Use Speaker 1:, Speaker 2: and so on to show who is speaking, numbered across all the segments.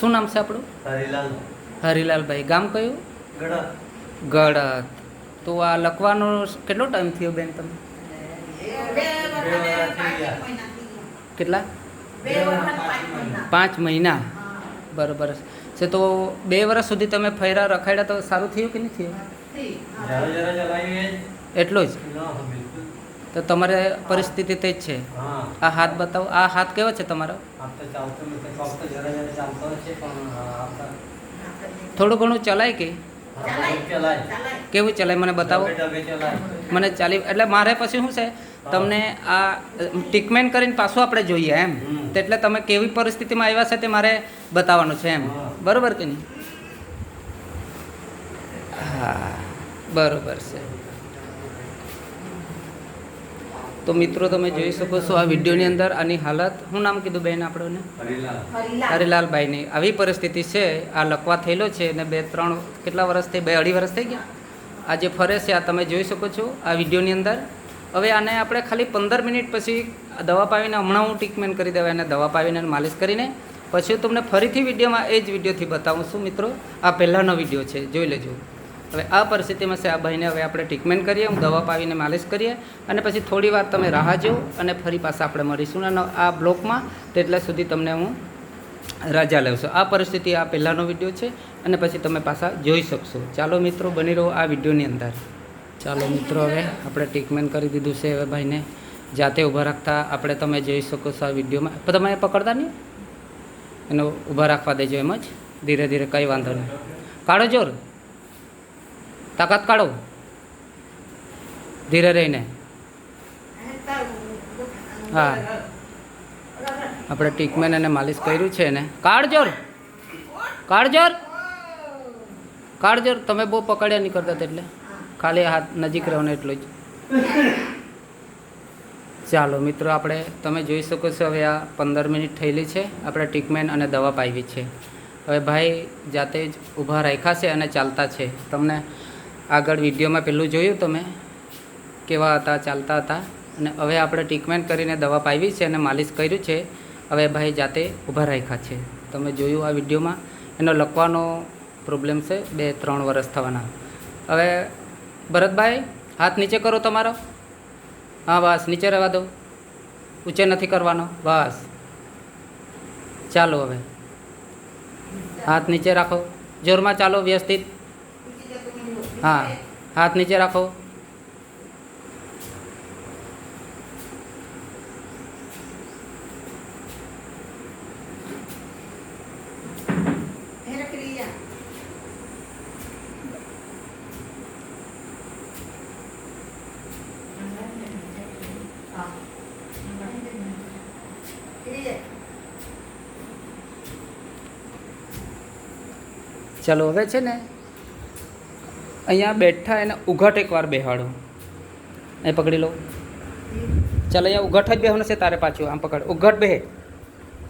Speaker 1: શું નામ છે આપણું?
Speaker 2: હરિલાલ.
Speaker 1: હરિલાલભાઈ. ગામ કયું?
Speaker 2: ગળત.
Speaker 1: ગળત. તો આ લખવાનો કેટલો ટાઈમ થયો બેન તમે કેટલા? પાંચ મહિના. બરોબર છે. તો બે વર્ષ સુધી તમે ફર્યા રખાડ્યા તો સારું થયું કે નહીં થયું?
Speaker 2: જરા જરા ચલાવીએ.
Speaker 1: એટલું જ? તો તમારે પરિસ્થિતિ તે જ છે આ હાથ બતાવો. આ હાથ કેવો છે તમારો? થોડું ઘણું ચલાય કે? કેવું ચલાય? મને બતાવો. મને ચાલી એટલે મારે પછી શું છે? તમને આ ટ્રીટમેન્ટ કરીને પાછું આપણે જોઈએ એમ. તો એટલે તમે કેવી પરિસ્થિતિમાં આવ્યા છે તે મારે બતાવવાનું છે એમ.
Speaker 2: બરાબર
Speaker 1: બરોબર કે નહીં? હા બરોબર છે. તો મિત્રો તમે જોઈ શકો છો આ વિડીયોની અંદર આની હાલત. શું નામ કીધું બેન આપણને?
Speaker 2: હરિલાલ.
Speaker 1: હરિલાલભાઈની. આવી પરિસ્થિતિ છે. આ લકવા થયેલો છે અને બે ત્રણ કેટલા વર્ષ થઈ બે અઢી વર્ષ થઈ ગયા? આ જે ફરે છે આ તમે જોઈ શકો છો આ વિડીયોની અંદર. હવે આને આપણે ખાલી પંદર મિનિટ પછી દવા પાવીને હમણાં હું ટ્રીટમેન્ટ કરી દેવા એને દવા પાવીને માલિશ કરીને પછી હું તમને ફરીથી વિડીયોમાં એ જ વિડીયોથી બતાવું છું મિત્રો. આ પહેલાંનો વીડિયો છે. જોઈ લેજો. હવે આ પરિસ્થિતિમાં છે આ ભાઈને હવે આપણે ટ્રીટમેન્ટ કરીએ દવા પાવીને માલિશ કરીએ અને પછી થોડી વાર તમે રાહ જો અને ફરી પાછા આપણે મળીશું. અને આ બ્લોકમાં તેટલા સુધી તમને હું રજા લઉં આ પરિસ્થિતિ આ પહેલાંનો વીડિયો છે અને પછી તમે પાછા જોઈ શકશો. ચાલો મિત્રો, બની રહો આ વિડીયોની અંદર. ચાલો મિત્રો, હવે આપણે ટ્રીટમેન્ટ કરી દીધું છે. હવે ભાઈને જાતે ઊભા રાખતા આપણે તમે જોઈ શકો છો આ વિડીયોમાં. તમે પકડતા નહીં. એને ઊભા રાખવા દેજો એમ જ. ધીરે ધીરે, કંઈ વાંધો નહીં. કાઢો જોર. તાકાત કાઢો. ધીરે રહીને. હા. આપણે ટ્રીટમેન્ટ અને માલિશ કર્યું છે ને કાળજોર. કાળજોર. કાળજોર, તમે બહુ પકડ્યા નહીં કરતા એટલે ખાલી હાથ નજીક રહેવાનો એટલો જ. ચાલો મિત્રો, આપણે તમે જોઈ શકો છો, હવે આ પંદર મિનિટ થયેલી છે. આપણે ટ્રીટમેન્ટ અને દવા પાવી છે. હવે ભાઈ જાતે જ ઊભા રાખ્યા છે અને ચાલતા છે. તમને આગળ વિડીયોમાં પેલું જોયું તમે? કેવા હતા, ચાલતા હતા? અને હવે આપણે ટ્રીટમેન્ટ કરીને દવા પાવી છે અને માલિશ કર્યું છે. હવે ભાઈ જાતે ઊભા રાખ્યા છે. તમે જોયું આ વિડીયોમાં? એનો લખવાનો પ્રોબ્લેમ છે બે, ત્રણ વર્ષ થવાના. હવે ભરતભાઈ, હાથ નીચે કરો તમારો. હા, બસ, નીચે રહેવા દો. ઊંચે નથી કરવાનો. બસ. ચાલો હવે. હાથ નીચે રાખો. જોરમાં ચાલો વ્યવસ્થિત. હા હાથ નીચે રાખો. ચાલો હવે છે ને અહીંયા બેઠા એને ઉઘાટ એકવાર બેહાડો. એ પકડી લો. ચાલો, અહીંયા ઉઘાટ જ બેહવાનું છે તારે પાછું. આમ પકડ. ઉઘાટ બેહે.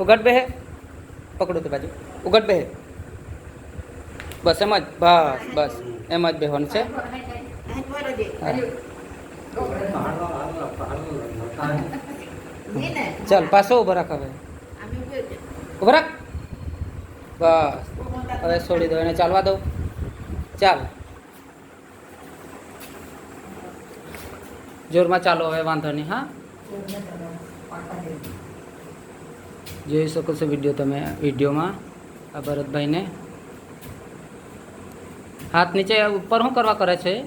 Speaker 1: ઉઘાટ બેહે. પકડો તે બાજુ ઉઘાટ બેહે. બસ, એમ જ. બસ બસ. એમ જ બેહવાનું છે. ચાલ, પાછો ઊભો રાખ હવે. ઊભો રાખ. બસ. હવે છોડી દો, એને ચાલવા દો. ચાલ. જોરમાં ચાલો હવે, વાંધો નહીં, હા? જોઈ શકો છો વીડિયો તમે, વિડીયોમાં, આ ભરતભાઈને. હાથ નીચે, ઉપર શું કરવા કરે છે?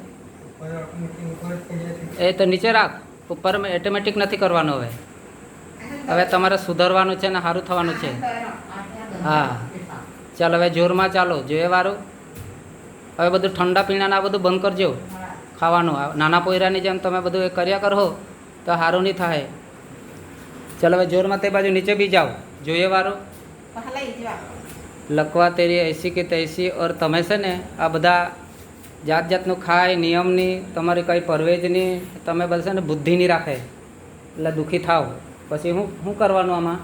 Speaker 1: એ તો નીચે રાખ, ઉપર ઓટોમેટિક નથી કરવાનો હવે. હવે તમારે સુધારવાનું છે ને સારું થવાનું છે. હા. ચાલ, હવે જોરમાં ચાલો, જોઈએ વારું. હવે બધું ઠંડા પીણાને આ બધું બંધ કરજો. ખાવાનું. નાના પોયરાની જેમ તમે બધું એ કર્યા કરો તો સારું નહીં થાય. ચાલો હવે જોરમાં તે બાજુ નીચે બી જાઓ. જોઈએ વારો. લખવા તેરી એસી કે તૈસી, ઓર તમે છે ને આ બધા જાત જાતનું ખાય નિયમની તમારી કંઈ પરવેજની તમે બધા છે ને બુદ્ધિ નહીં રાખે. એટલે દુઃખી થાવ પછી હું શું કરવાનું આમાં?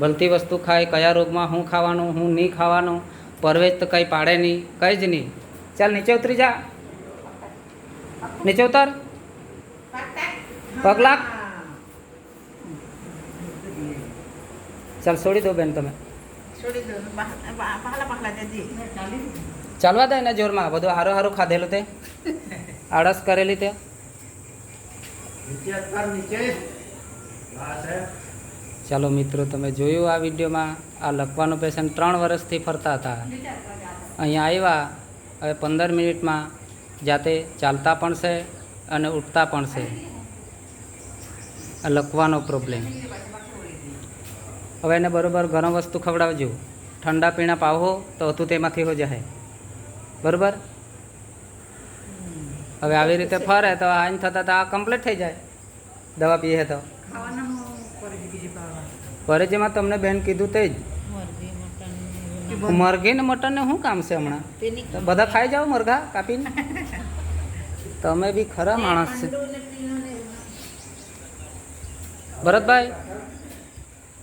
Speaker 1: ભલતી વસ્તુ ખાય, કયા રોગમાં શું ખાવાનું, હું નહીં ખાવાનું, પરવેજ તો કંઈ પાડે નહીં, કંઈ જ નહીં. ચાલ નીચે ઉતરી જા. નીચે ઉતાર. પગ લાગ. ચાલ છોડી દો બેન તમે. ચાલવા દે ને જોરમાં. બધું હારું હારું ખાધેલું તે. આળસ કરેલી તે. ચાલો મિત્રો તમે જોયું આ વિડીયોમાં આ લખવાનું પેશન્ટ ત્રણ વર્ષથી ફરતા હતા. અહીંયા આવ્યા. હવે પંદર મિનિટમાં જાતે ચાલતા પણ છે અને ઉઠતા પણ છે. લખવાનો પ્રોબ્લેમ હવે એને બરોબર ગરમ વસ્તુ ખવડાવજો. ઠંડા પીણા પાવો તો હતું તેમાંથી હો જાય બરોબર? હવે આવી રીતે ફરે તો આઈન થતાં તો આ કમ્પ્લીટ થઈ જાય. દવા પીએ તો. પરેજીમાં તમને બેન કીધું તે જ.
Speaker 3: મરઘી
Speaker 1: ને મટન ને શું કામ છે હમણાં? તો બધા ખાઈ જાઓ મરઘા કાપીને. તમે બી ખરા માણસ છે. ભરતભાઈ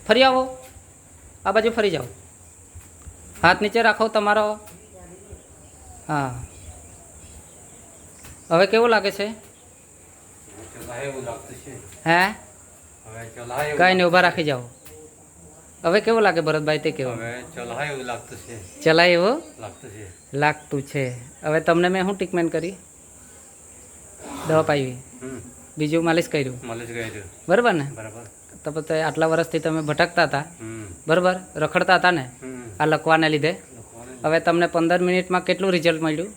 Speaker 1: ફરી આવો. આ બાજુ ફરી જાઓ. હાથ નીચે રાખો તમારો. હા. હવે કેવું લાગે છે? હે? કાંઈ નહીં ઊભા રાખી જાઓ. હવે કેવો લાગે ભરતભાઈ તે કેવો?
Speaker 2: ચલાય એવું લાગતું છે.
Speaker 1: ચલાય એવું?
Speaker 2: લાગતું છે.
Speaker 1: લાગતું છે. હવે તમને મેં શું ટ્રીટમેન્ટ કરી? દવા પાવી બીજું માલિશ કર્યું?
Speaker 2: માલિશ કર્યું.
Speaker 1: બરાબર ને?
Speaker 2: બરાબર.
Speaker 1: તો પછી આટલા વર્ષથી તમે ભટકતા હતા? બરાબર? રખડતા હતા ને? આ લખવાને લીધે? હવે તમને પંદર મિનિટમાં કેટલું રિઝલ્ટ મળ્યું?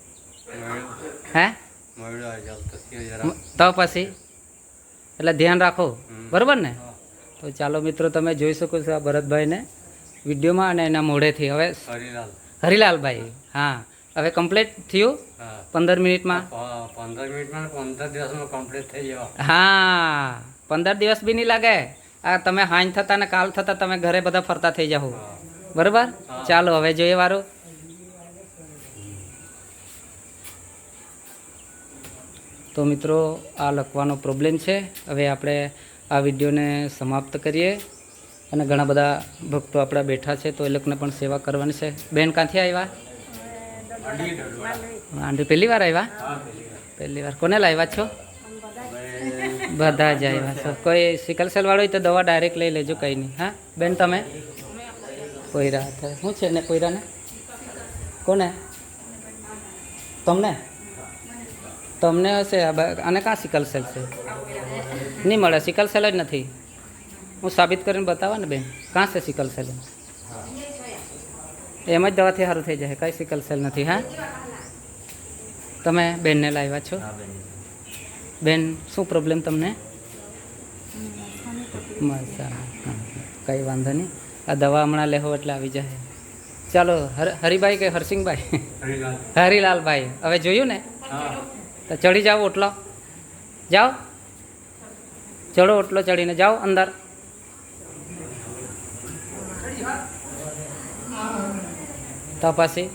Speaker 1: હે? તો પછી? એટલે ધ્યાન રાખો. બરાબર ને. તો ચાલો મિત્રો તમે જોઈ શકો છો આ ભરતભાઈને વિડીયોમાં અને એના મોઢેથી. હવે
Speaker 2: હરિલાલ.
Speaker 1: હરિલાલભાઈ હા. હવે કમ્પ્લીટ થયું? પંદર મિનિટમાં?
Speaker 2: પંદર મિનિટમાં પંદર દિવસમાં કમ્પ્લીટ થઈ જવા
Speaker 1: હા. પંદર દિવસ બી નહીં લાગે. આ તમે હાંજ થતા ને કાલ થતા તમે ઘરે બધા ફરતા થઈ જાઓ. બરાબર? ચાલો હવે જોઈએ વારું. તો મિત્રો આ લખવાનો પ્રોબ્લેમ છે. હવે આપણે આ વિડીયોને સમાપ્ત કરીએ અને ઘણા બધા ભક્તો આપણા બેઠા છે તો એ લોકોને પણ સેવા કરવાની છે. બેન, ક્યાંથી આવ્યા?
Speaker 2: અડી
Speaker 1: પહેલી વાર આવ્યા. પહેલી વાર. કોને લાવ્યા છો? બધા જ આવ્યા છો. કોઈ સિકલ સેલ વાળો તો દવા ડાયરેક્ટ લઈ લેજો, કંઈ નહીં. હા? બેન, તમે? કોઈરા થાય શું છે ને કોઈરાને કોને? તમને? તમને હશે આને કાં સિકલ સેલ છે? નહીં મળે સિકલ સેલ જ નથી. હું સાબિત કરીને બતાવો ને બેન કાં છે સિકલ સેલ એમ જ દવાથી સારું થઈ જાય કાંઈ સિકલ સેલ નથી હા? તમે બેનને લાવ્યા છો?
Speaker 2: બેન.
Speaker 1: શું પ્રોબ્લેમ તમને? કંઈ વાંધો નહીં. આ દવા હમણાં લેવો એટલે આવી જાય. ચાલો હર હરિભાઈ કે હરસિંહભાઈ?
Speaker 2: હરિલાલ.
Speaker 1: હરિલાલભાઈ. હવે જોયું ને? તો ચડી જાઓ ઓટલો. જાઓ. ચડો ઓટલો ચડીને જાઓ અંદર. તપાસી.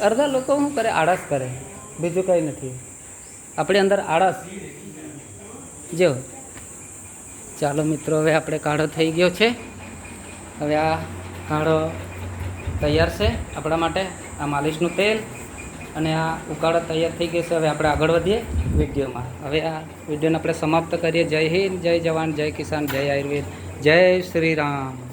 Speaker 1: અડધા લોકો શું કરે? આળસ કરે. બીજું કંઈ નથી. આપણી અંદર આળસ. જો. ચાલો મિત્રો, હવે આપણે કાઢો થઈ ગયો છે. હવે આ કાઢો તૈયાર છે આપણા માટે. આ માલિશનું તેલ. અને આ ઉકાળો તૈયાર થઈ ગયો છે. હવે આપણે આગળ વધીએ વિડીયોમાં. હવે આ વિડીયોને આપણે સમાપ્ત કરીએ. જય હિન્દ, જય જવાન, જય કિસાન, જય આયુર્વેદ. જય શ્રી રામ.